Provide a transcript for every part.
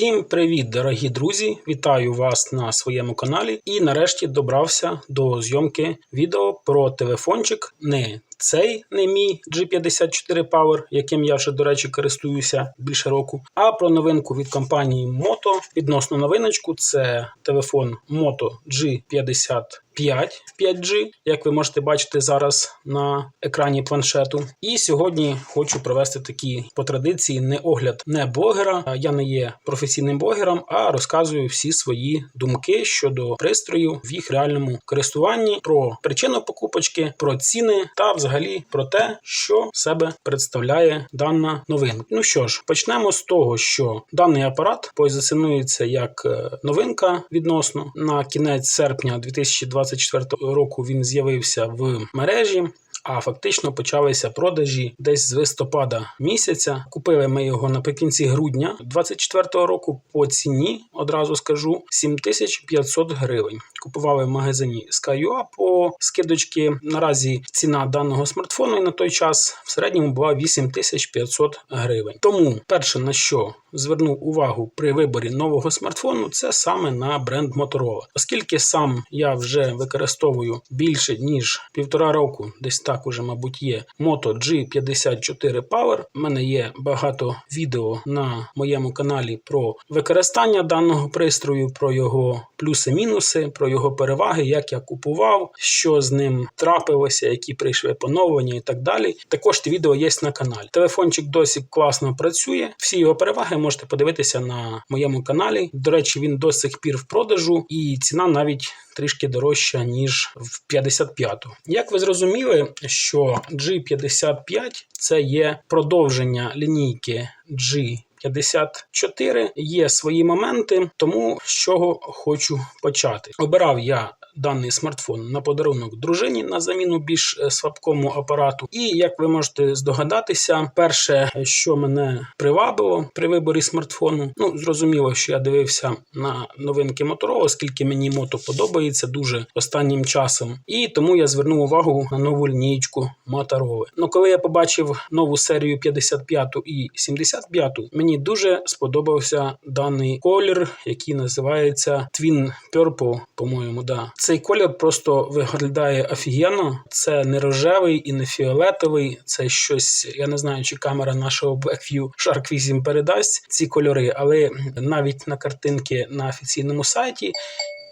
Всім привіт, дорогі друзі! Вітаю вас на своєму каналі. І нарешті добрався до зйомки відео про телефончик. Не цей не мій G54 Power, яким я вже, до речі, користуюся більше року, а про новинку від компанії Moto. Відносно новиночку, це телефон Moto G55 5G, як ви можете бачити зараз на екрані планшету. І сьогодні хочу провести такий по традиції не огляд не блогера. Я не є професійним блогером, а розказую всі свої думки щодо пристрою в їх реальному користуванні, про причину покупочки, про ціни та взагалі про те, що себе представляє дана новинка. Ну що ж, почнемо з того, що даний апарат позиціонується як е, новинка відносно на кінець серпня 2024 року. Він з'явився в мережі. А фактично почалися продажі десь з листопада місяця. Купили ми його наприкінці грудня 24-го року по ціні, одразу скажу, 7500 гривень. Купували в магазині Sky.ua по скидочки. Наразі ціна даного смартфону на той час в середньому була 8500 гривень. Тому перше на що звернув увагу при виборі нового смартфону, це саме на бренд Motorola. Оскільки сам я вже використовую більше ніж півтора року, десь так уже, мабуть, є Moto G54 Power. У мене є багато відео на моєму каналі про використання даного пристрою, про його плюси-мінуси, про його переваги, як я купував, що з ним трапилося, які прийшли поновлення і так далі. Також ті відео є на каналі. Телефончик досі класно працює. Всі його переваги можете подивитися на моєму каналі. До речі, він до сих пір в продажу, і ціна навіть трішки дорожча, ніж в 55-ту. Як ви зрозуміли, що G55 це є продовження лінійки G. 54 є свої моменти, тому з чого хочу почати. Обирав я даний смартфон на подарунок дружині на заміну більш е, слабкому апарату. І як ви можете здогадатися, перше, що мене привабило при виборі смартфону, ну зрозуміло, що я дивився на новинки Motorola, оскільки мені мото подобається дуже останнім часом, і тому я звернув увагу на нову лінійку Motorola. Ну коли я побачив нову серію 55 і 75, мені дуже сподобався даний колір, який називається Twin Purple, по-моєму, да. Цей колір просто виглядає офігенно. Це не рожевий і не фіолетовий. Це щось, я не знаю, чи камера нашого Blackview Shark 8 передасть ці кольори, але навіть на картинки на офіційному сайті.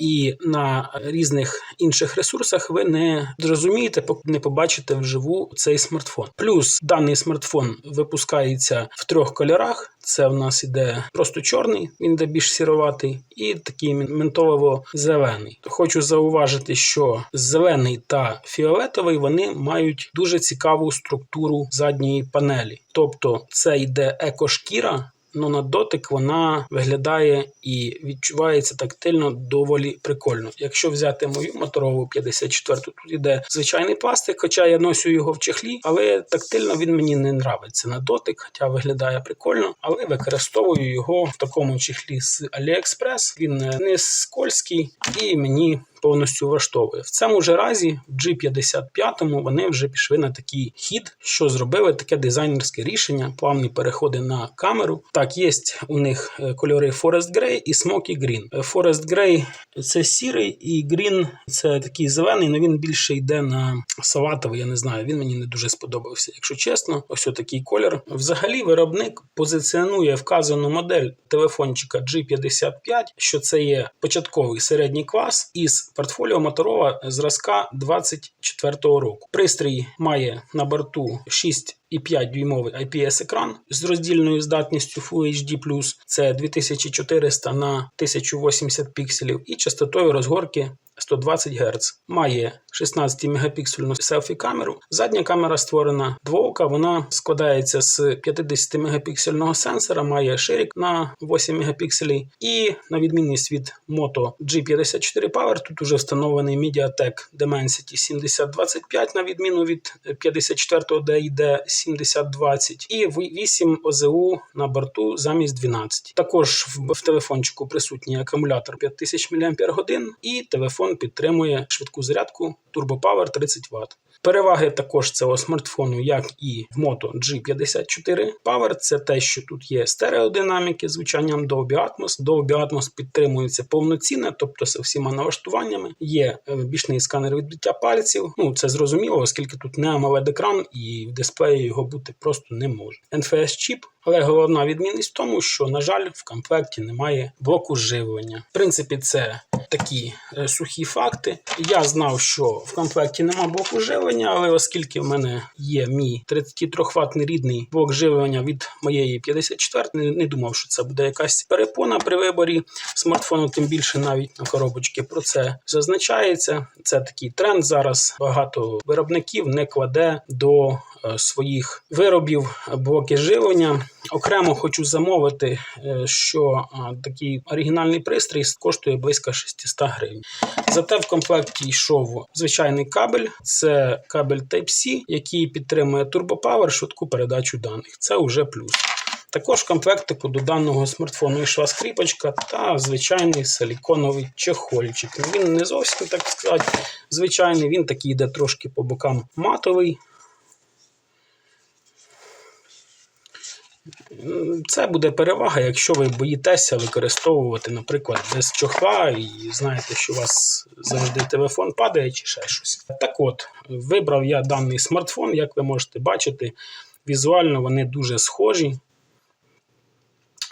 І на різних інших ресурсах ви не зрозумієте, не побачите вживу цей смартфон. Плюс даний смартфон випускається в трьох кольорах. Це в нас іде просто чорний, він йде більш сіроватий, і такий ментолово-зелений. Хочу зауважити, що зелений та фіолетовий вони мають дуже цікаву структуру задньої панелі. Тобто це йде екошкіра, Ну, на дотик вона виглядає і відчувається тактильно доволі прикольно. Якщо взяти мою моторову 54, тут іде звичайний пластик, хоча я носю його в чехлі, але тактильно він мені не нравиться на дотик, хоча виглядає прикольно, але використовую його в такому чехлі з AliExpress. Він не скользький і мені повністю влаштовує. В цьому ж разі в G55 вони вже пішли на такий хід, що зробили таке дизайнерське рішення, плавні переходи на камеру. Так, є у них кольори Forest Grey і Smoky Green. Forest Grey це сірий, і Green це такий зелений, але він більше йде на салатовий, я не знаю, він мені не дуже сподобався. Якщо чесно, ось такий колір. Взагалі, виробник позиціонує вказану модель телефончика G55, що це є початковий середній клас із портфоліо моторова зразка 24-го року. Пристрій має на борту 6 і 5 дюймовий IPS-екран з роздільною здатністю Full HD+, це 2400 на 1080 пікселів, і частотою розгорки 120 Гц. Має 16 мегапіксельну селфі-камеру. Задня камера створена двока, вона складається з 50 мегапіксельного сенсора, має ширик на 8 мегапікселів. І на відмінність від Moto G54 Power, тут уже встановлений MediaTek Dimensity 7025, на відміну від 54-го, де йде 7020, і 8 ОЗУ на борту замість 12. Також в телефончику присутній акумулятор 5000 мАч, і телефон підтримує швидку зарядку Turbo Power 30 Вт. Переваги також цього смартфону, як і Moto G54 Power, це те, що тут є стереодинаміки з звучанням Dolby Atmos. Dolby Atmos підтримується повноцінно, тобто з всіма налаштуваннями. Є е, бічний сканер відбиття пальців. Ну це зрозуміло, оскільки тут не amoled екран і в дисплеї його бути просто не може. NFS чіп, але головна відмінність в тому, що, на жаль, в комплекті немає блоку живлення. В принципі, це такі е, сухі факти. Я знав, що в комплекті нема блоку живлення, але оскільки в мене є мій 33-ваттний рідний блок живлення від моєї 54, не, думав, що це буде якась перепона при виборі смартфону, тим більше навіть на коробочці про це зазначається. Це такий тренд зараз. Багато виробників не кладе до е, своїх виробів блоки живлення. Окремо хочу замовити, е, що такий оригінальний пристрій коштує близько 600 гривень. Зате в комплекті йшов звичайний кабель, це кабель Type-C, який підтримує турбопавер, швидку передачу даних. Це вже плюс. Також в комплектику до даного смартфону йшла скріпочка та звичайний силіконовий чехольчик. Він не зовсім так сказати звичайний, він такий йде трошки по бокам матовий. Це буде перевага, якщо ви боїтеся використовувати, наприклад, без чохла і знаєте, що у вас завжди телефон падає чи ще щось. Так от, вибрав я даний смартфон, як ви можете бачити, візуально вони дуже схожі.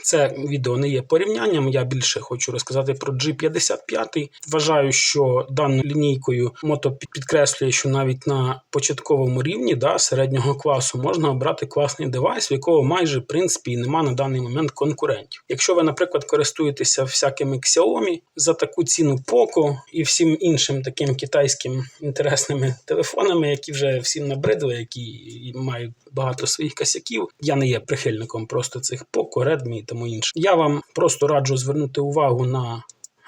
Це відео не є порівнянням. Я більше хочу розказати про G55. Вважаю, що даною лінійкою мото підкреслює, що навіть на початковому рівні да, середнього класу можна обрати класний девайс, в якого майже в принципі нема на даний момент конкурентів. Якщо ви, наприклад, користуєтеся всякими Xiaomi за таку ціну Poco і всім іншим таким китайським інтересними телефонами, які вже всім набридли, які мають багато своїх косяків. Я не є прихильником просто цих Poco, Redmi і тому інше. Я вам просто раджу звернути увагу на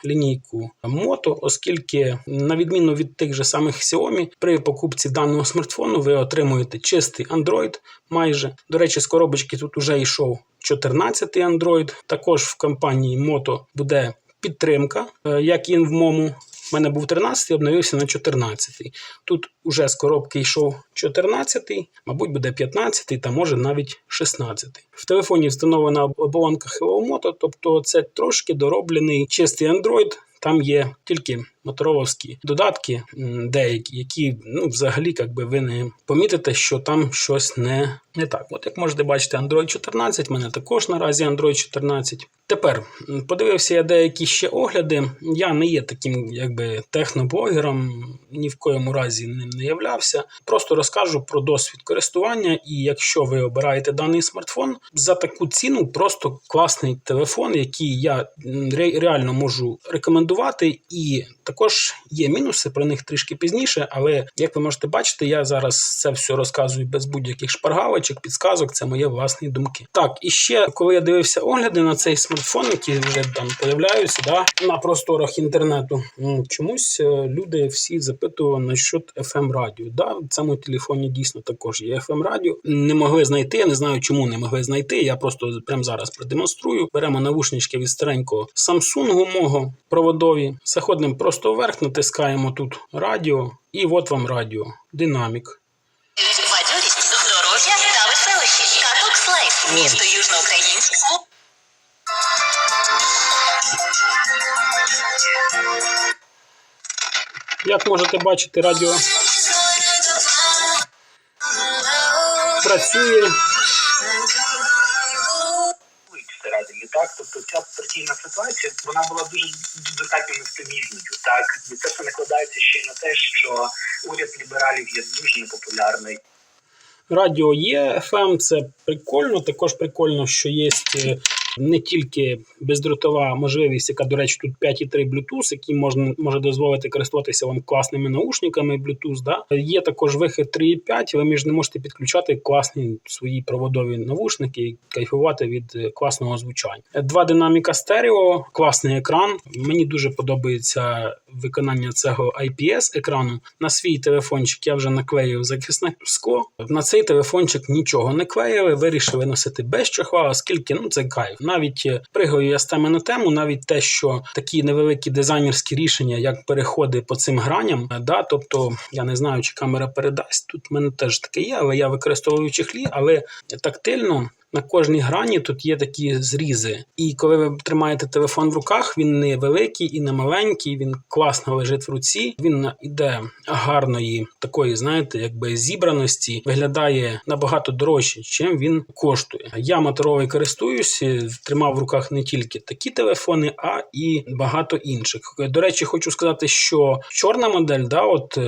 лінійку Moto, оскільки, на відміну від тих же самих Xiaomi, при покупці даного смартфону ви отримуєте чистий Android майже. До речі, з коробочки тут уже йшов 14-й Android. Також в компанії Moto буде підтримка, е, як і в мому. У мене був 13-й, обновився на 14-й. Тут уже з коробки йшов 14-й, мабуть, буде 15-й та може навіть 16-й. В телефоні встановлена оболонка Hello Moto, тобто це трошки дороблений чистий Android. Там є тільки мотороловські додатки деякі, які ну, взагалі як би, ви не помітите, що там щось не, не так. От як можете бачити, Android 14, в мене також наразі Android 14. Тепер подивився я деякі ще огляди. Я не є таким якби техноблогером, ні в коєму разі ним не являвся. Просто розкажу про досвід користування, і якщо ви обираєте даний смартфон, за таку ціну просто класний телефон, який я ре- реально можу рекомендувати. І також є мінуси, про них трішки пізніше. Але як ви можете бачити, я зараз це все розказую без будь-яких шпаргалочок, підсказок. Це мої власні думки. Так, і ще коли я дивився огляди на цей смартфон, які вже там появляються, да, на просторах інтернету, м, чомусь е, люди всі запитували насчет FM радіо. Да, в цьому телефоні дійсно також є FM радіо. Не могли знайти. Я не знаю, чому не могли знайти. Я просто прямо зараз продемонструю. Беремо навушнички від старенького Samsung мого проводові. Заходимо просто вверх, натискаємо тут радіо, і от вам радіо, динамік. Бадьорість, здоров'я та веселощі. Каток Слайс. Місто Южноукраїнськ. Як можете бачити, радіо працює. Так тобто ця партійна ситуація вона була дуже достатньо нестабільною. Так і це все накладається ще й на те, що уряд лібералів є дуже непопулярний. Радіо є ФМ, це прикольно. Також прикольно, що є е, не тільки бездротова можливість, яка, до речі, тут 5.3 Bluetooth, який можна може дозволити користуватися вам класними наушниками Bluetooth. Да? Є також вихід 3.5, ви між не можете підключати класні свої проводові навушники і кайфувати від е, класного звучання. Два динаміка стерео, класний екран. Мені дуже подобається виконання цього IPS екрану. На свій телефончик я вже наклеїв захисне скло. На цей телефончик нічого не клеїли, вирішили носити без чохла, оскільки ну це кайф. Навіть пригою пригаю я з теми на тему, навіть те, що такі невеликі дизайнерські рішення, як переходи по цим граням, е, да, тобто я не знаю, чи камера передасть. Тут в мене теж таке є, але я використовую чехлі, але тактильно. На кожній грані тут є такі зрізи. І коли ви тримаєте телефон в руках, він не великий і не маленький, він класно лежить в руці. Він іде гарної такої, знаєте, якби зібраності, виглядає набагато дорожче, чим він коштує. Я моторовий користуюсь, е, тримав в руках не тільки такі телефони, а і багато інших. До речі, хочу сказати, що чорна модель, да, от.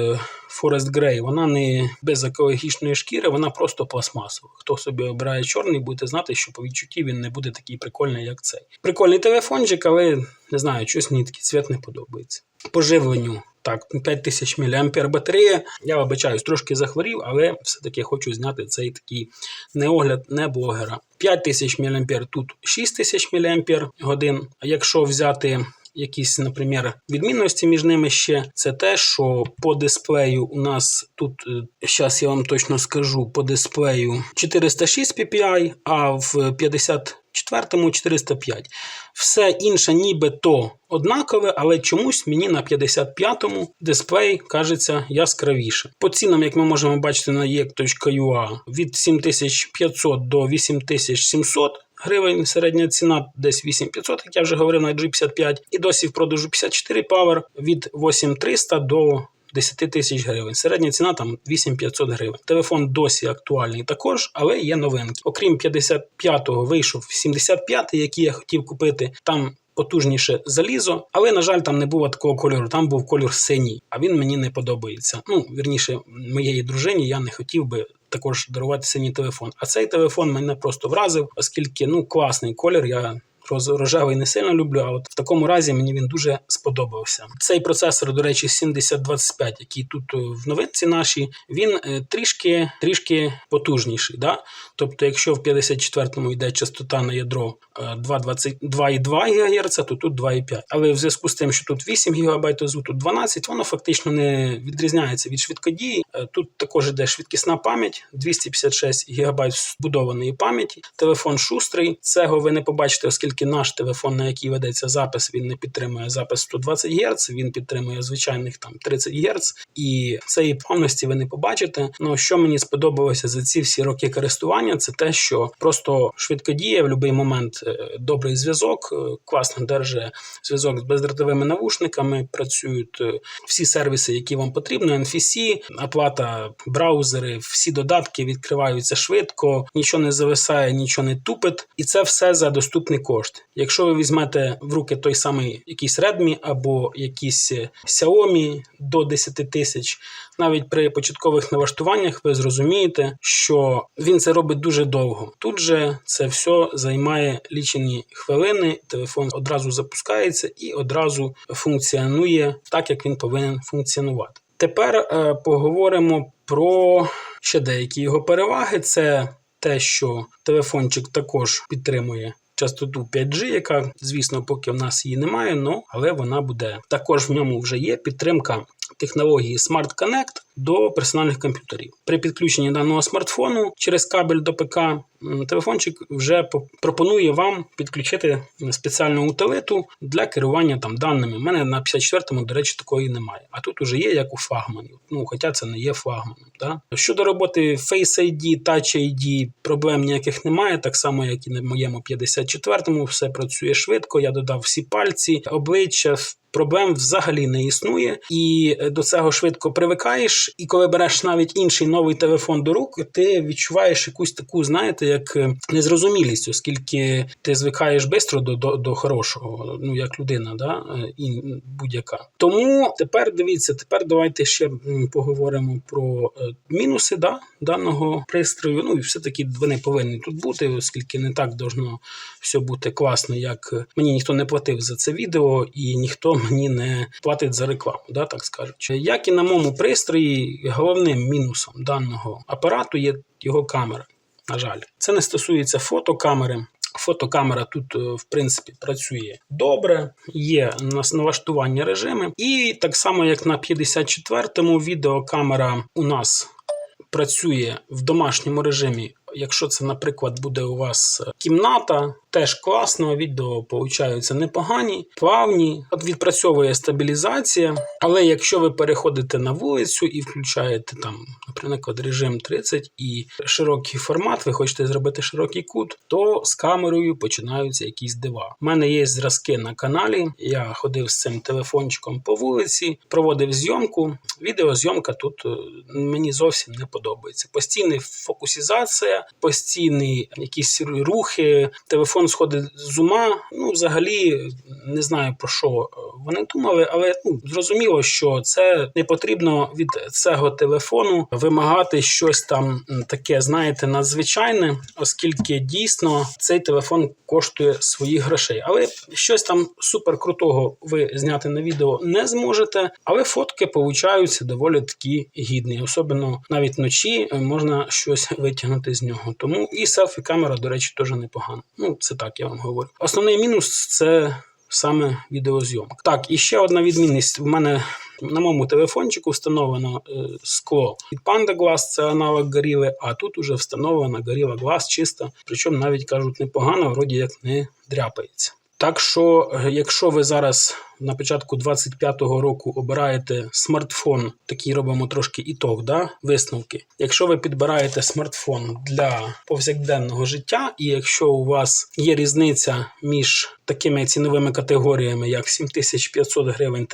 Forest Grey, вона не без екологічної шкіри, вона просто пластмасова. Хто собі обирає чорний, будете знати, що по відчутті він не буде такий прикольний, як цей. Прикольний телефончик, але не знаю, щось мені такий цвіт не подобається. По живленню. Так, 5000 мАh батарея. Я вибачаюсь, трошки захворів, але все-таки хочу зняти цей такий неогляд не блогера. 5000 мАh тут 6000 мАч. А якщо взяти якісь, наприклад, відмінності між ними ще, це те, що по дисплею у нас тут, зараз я вам точно скажу, по дисплею 406 ppi, а в 54-му 405. Все інше нібито однакове, але чомусь мені на 55-му дисплей кажеться яскравіше. По цінам, як ми можемо бачити на yek.ua, від 7500 до 8700 гривень, середня ціна десь 8500, як я вже говорив, на G55, і досі в продажу 54 Power від 8300 до 10 тисяч гривень. Середня ціна там 8500 гривень. Телефон досі актуальний також, але є новинки. Окрім 55-го вийшов 75-й, який я хотів купити. Там потужніше залізо, але на жаль, там не було такого кольору. Там був кольор синій, а він мені не подобається. Ну вірніше, моєї дружині я не хотів би. Також дарувати синій телефон. А цей телефон мене просто вразив, оскільки ну класний колір. Я рожевий не сильно люблю, а от в такому разі мені він дуже сподобався. Цей процесор, до речі, 7025, який тут е, в новинці нашій, він е, трішки трішки потужніший. Да? Тобто, якщо в 54-му йде частота на ядро е, 2,20 2,2 ГГц, то тут 2,5. Але в зв'язку з тим, що тут 8 ГБ ОЗУ, тут 12, воно фактично не відрізняється від швидкодії. Е, Тут також йде швидкісна пам'ять, 256 ГБ вбудованої пам'яті. Телефон шустрий. Цього ви не побачите, оскільки наш телефон, на який ведеться запис, він не підтримує запис 120 Гц, він підтримує звичайних там 30 Гц. І цієї плавності ви не побачите. Ну що мені сподобалося за ці всі роки користування, це те, що просто швидко діє в будь-який момент е, добрий зв'язок, е, класно держить зв'язок з бездротовими навушниками. Працюють е, всі сервіси, які вам потрібно. NFC, оплата, браузери, всі додатки відкриваються швидко, нічого не зависає, нічого не тупить, і це все за доступний кошт. Якщо ви візьмете в руки той самий якийсь Redmi або якийсь е, Xiaomi до 10 тисяч, навіть при початкових налаштуваннях ви зрозумієте, що він це робить дуже довго. Тут же це все займає лічені хвилини. Телефон одразу запускається і одразу функціонує так, як він повинен функціонувати. Тепер е, поговоримо про ще деякі його переваги. Це те, що телефончик також підтримує частоту 5G, яка, звісно, поки в нас її немає, але вона буде. Також в ньому вже є підтримка технології Smart Connect до персональних комп'ютерів. При підключенні даного смартфону через кабель до ПК телефончик вже по- пропонує вам підключити спеціальну утилиту для керування там даними. У мене на 54-му, до речі, такої немає. А тут уже є як у флагманів. Ну, хоча це не є флагманом. Да? Щодо роботи Face ID, Touch ID, проблем ніяких немає, так само, як і на моєму 54-му, все працює швидко. Я додав всі пальці, обличчя. Проблем взагалі не існує, і е, до цього швидко привикаєш. І коли береш навіть інший новий телефон до рук, ти відчуваєш якусь таку, знаєте, як е, незрозумілість, оскільки ти звикаєш швидко до, до, до хорошого, ну як людина, да? і будь-яка. Тому тепер дивіться, тепер давайте ще поговоримо про е, мінуси да, даного пристрою. Ну і все-таки вони повинні тут бути, оскільки не так должно все бути класно, як е, мені ніхто не платив за це відео, і ніхто мені не платить за рекламу, да, так скажучи. Як і на моєму пристрої, головним мінусом даного апарату є його камера. На жаль, це не стосується фотокамери. Фотокамера тут, е, в принципі, працює добре, є налаштування режими. І так само, як на 54-му, відеокамера у нас працює в домашньому режимі Якщо це, наприклад, буде у вас кімната, теж класно, відео получаються непогані, плавні, відпрацьовує стабілізація. Але якщо ви переходите на вулицю і включаєте там, наприклад, режим 30 і широкий формат, ви хочете зробити широкий кут, то з камерою починаються якісь дива. У мене є зразки на каналі. Я ходив з цим телефончиком по вулиці, проводив зйомку. Відеозйомка тут е, мені зовсім не подобається. Постійна фокусізація, постійні якісь рухи, телефон сходить з ума. Ну, взагалі не знаю про що вони думали, але ну зрозуміло, що це не потрібно від цього телефону вимагати щось там таке, знаєте, надзвичайне, оскільки дійсно цей телефон коштує своїх грошей. Але щось там супер крутого ви зняти на відео не зможете. Але фотки получаються доволі такі гідні, особливо навіть вночі е, можна щось витягнути з нього. Тому і селфі камера, до речі, теж непогана. Ну це так я вам говорю. Основний мінус це саме відеозйомок. Так, і ще одна відмінність. В мене на моєму телефончику встановлено е, скло від Panda Glass, це аналог горіли, а тут уже встановлено горіла Glass чиста, Причому навіть кажуть непогано, вроді як не дряпається. Так що, е, якщо ви зараз на початку 25-го року обираєте смартфон, такий робимо трошки ітог, да, висновки. Якщо ви підбираєте смартфон для повсякденного життя, і якщо у вас є різниця між такими ціновими категоріями, як 7500 гривень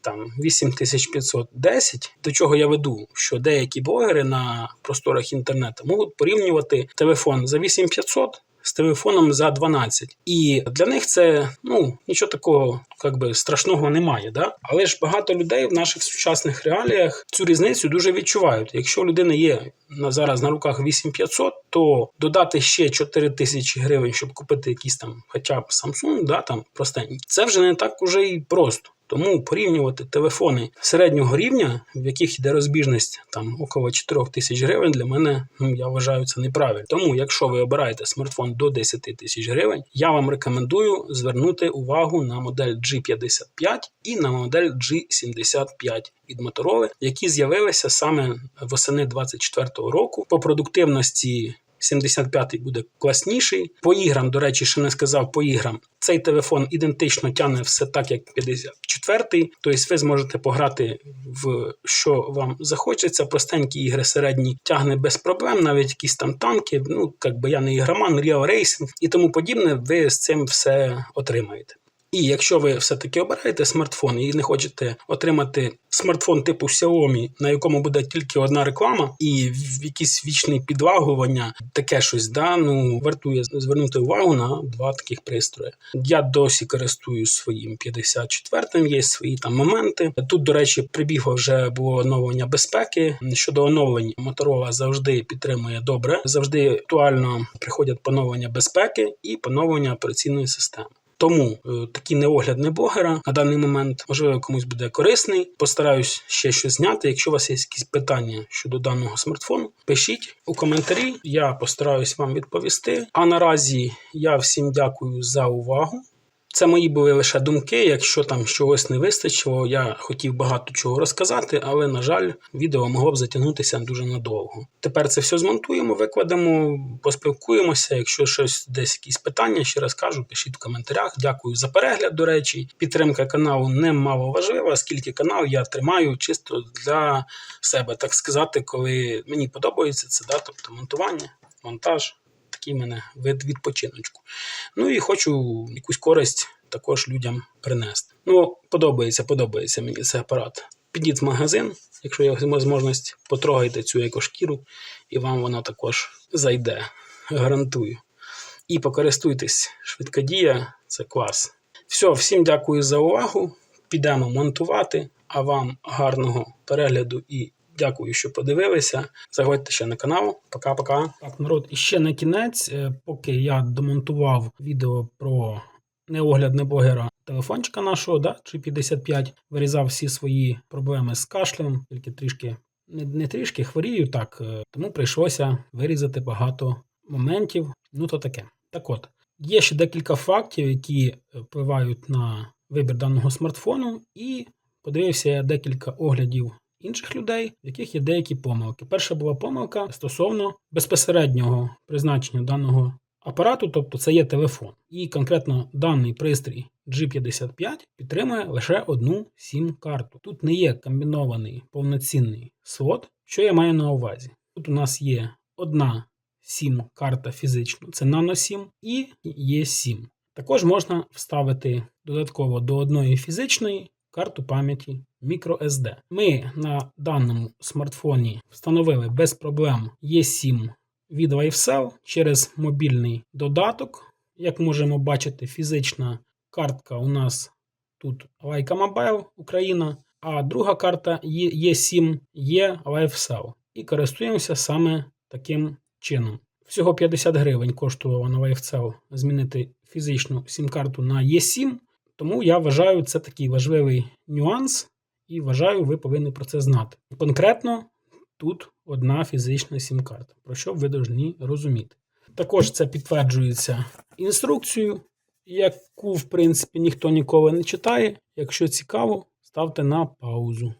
там 8510, до чого я веду, що деякі блогери на просторах інтернету можуть порівнювати телефон за 8500 з телефоном за 12. І для них це ну нічого такого як би, страшного немає. Да? Але ж багато людей в наших сучасних реаліях цю різницю дуже відчувають. Якщо у людини є на зараз на руках 8500, то додати ще 4 тисячі гривень, щоб купити якийсь там, хоча б Samsung, да, там простенький, це вже не так уже і просто. Тому порівнювати телефони середнього рівня, в яких йде розбіжність там около 4 тисяч гривень, для мене ну я вважаю це неправильно. Тому, якщо ви обираєте смартфон до 10 тисяч гривень, я вам рекомендую звернути увагу на модель G55 і на модель G75 від Motorola, які з'явилися саме восени 24-го року по продуктивності. 75-й буде класніший. По іграм, до речі, ще не сказав по іграм. Цей телефон ідентично тягне все так, як 54-й. Тобто ви зможете пограти в що вам захочеться. Простенькі ігри середні тягне без проблем, навіть якісь там танки. Ну, як би я не ігроман, Real Racing і тому подібне, ви з цим все отримаєте. І якщо ви все-таки обираєте смартфон і не хочете отримати смартфон типу Xiaomi, на якому буде тільки одна реклама, і в якісь вічні підлагування, таке щось, да, ну вартує звернути увагу на два таких пристрої. Я досі користуюсь своїм 54-м, є свої там моменти. Тут, до речі, прибігло вже було оновлення безпеки. Щодо оновлень, Motorola завжди підтримує добре, завжди актуально приходять поновлення безпеки і поновлення операційної системи. Тому е, такий неогляд не блогера на даний момент можливо комусь буде корисний. Постараюсь ще щось зняти. Якщо у вас є якісь питання щодо даного смартфону, пишіть у коментарі. Я постараюсь вам відповісти. А наразі я всім дякую за увагу. Це мої були лише думки. Якщо там чогось не вистачило, я хотів багато чого розказати, але, на жаль, відео могло б затягнутися дуже надовго. Тепер це все змонтуємо, викладемо, поспілкуємося. Якщо щось десь якісь питання, ще раз кажу, пишіть в коментарях. Дякую за перегляд. До речі, підтримка каналу немало важлива, оскільки канал я тримаю чисто для себе, так сказати, коли мені подобається це, да, тобто монтування, монтаж такий мене вид відпочиночку. Ну і хочу якусь користь також людям принести. Ну, подобається, подобається мені цей апарат. Підіть в магазин, якщо є можливість, потрогайте цю екошкіру, і вам вона також зайде. Гарантую. І покористуйтесь, швидкодія, це клас. Все, всім дякую за увагу. Підемо монтувати, а вам гарного перегляду і Дякую, що подивилися. Заходьте ще на канал. Пока-пока. Так, народ, і ще на кінець, е, поки я домонтував відео про неогляд блогера телефончика нашого, да, чи 55, вирізав всі свої проблеми з кашлем, тільки трішки не, не трішки хворію, так е, тому прийшлося вирізати багато моментів. Ну то таке. Так от, є ще декілька фактів, які впливають на вибір даного смартфону, і подивився я декілька оглядів інших людей, в яких є деякі помилки. Перша була помилка стосовно безпосереднього призначення даного апарату, тобто це є телефон. І конкретно даний пристрій G55 підтримує лише одну сім-карту. Тут не є комбінований повноцінний слот. Що я маю на увазі? Тут у нас є одна сім-карта фізично, це Nano 7 і є 7. Також можна вставити додатково до одної фізичної карту пам'яті microSD. Ми на даному смартфоні встановили без проблем E7 від LifeCell через мобільний додаток. Як можемо бачити, фізична картка у нас тут Leica Mobile Україна, а друга карта E7 є LifeCell. І користуємося саме таким чином. Всього 50 гривень коштувало на LifeCell змінити фізичну сім-карту на E7, тому я вважаю це такий важливий нюанс, і вважаю, ви повинні про це знати. Конкретно тут одна фізична сім-карта, про що ви повинні розуміти. Також це підтверджується інструкцією, яку, в принципі, ніхто ніколи не читає. Якщо цікаво, ставте на паузу.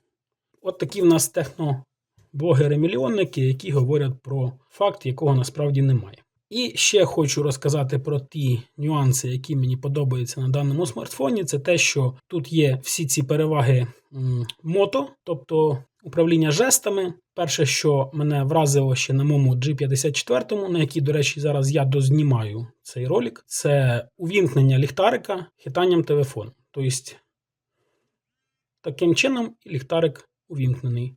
От такі в нас техноблогери-мільйонники, які говорять про факт, якого насправді немає. І ще хочу розказати про ті нюанси, які мені подобаються на даному смартфоні. Це те, що тут є всі ці переваги мото, тобто управління жестами. Перше, що мене вразило ще на моєму G54, на який, до речі, зараз я дознімаю цей ролик, це увімкнення ліхтарика хитанням телефону. Тобто, таким чином ліхтарик увімкнений.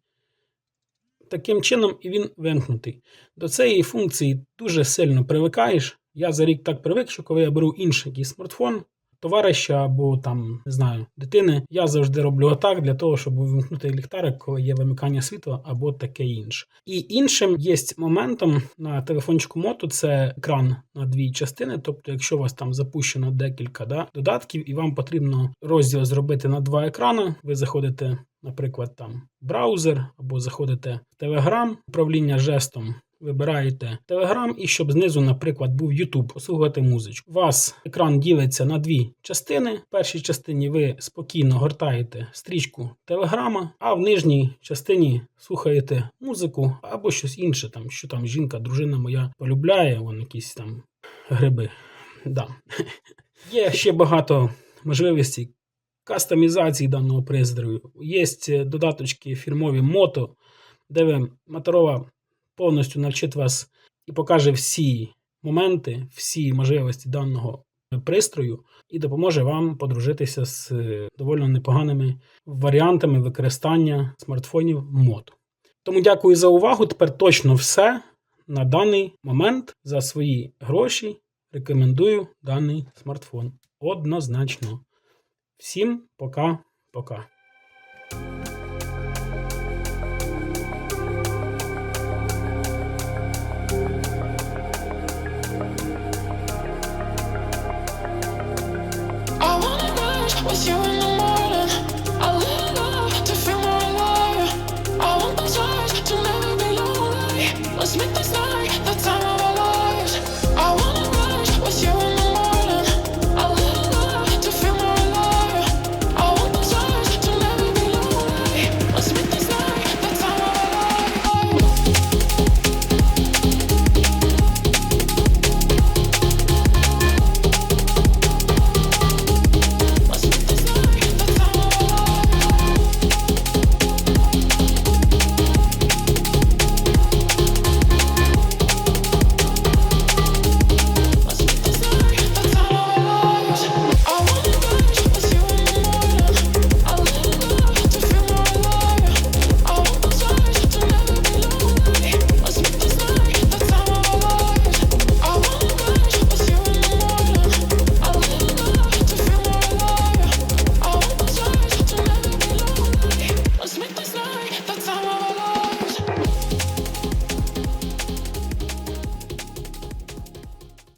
Таким чином і він вимкнутий. До цієї функції дуже сильно привикаєш. Я за рік так привик, що коли я беру інший якийсь смартфон, товариша або там, не знаю, дитини, я завжди роблю отак для того, щоб вимкнути ліхтарик, коли є вимикання світла або таке інше. І іншим є моментом на телефончику мото це екран на дві частини. Тобто, якщо у вас там запущено декілька да, додатків, і вам потрібно розділ зробити на два екрани, ви заходите, наприклад, там браузер або заходите в Telegram, управління жестом. Вибираєте Telegram і щоб знизу, наприклад, був YouTube, послухати музичку. У вас екран ділиться на дві частини. В першій частині ви спокійно гортаєте стрічку Телеграма, а в нижній частині слухаєте музику або щось інше, там, що там жінка, дружина моя полюбляє, вон якісь там гриби. Да. Є ще багато можливостей кастомізації даного пристрою. Є додаточки фірмові мото, де ви моторова повністю навчить вас і покаже всі моменти, всі можливості даного пристрою, і допоможе вам подружитися з е, доволі непоганими варіантами використання смартфонів мото. Тому дякую за увагу. Тепер точно все на даний момент за свої гроші рекомендую даний смартфон. Однозначно. Всім пока-пока. with you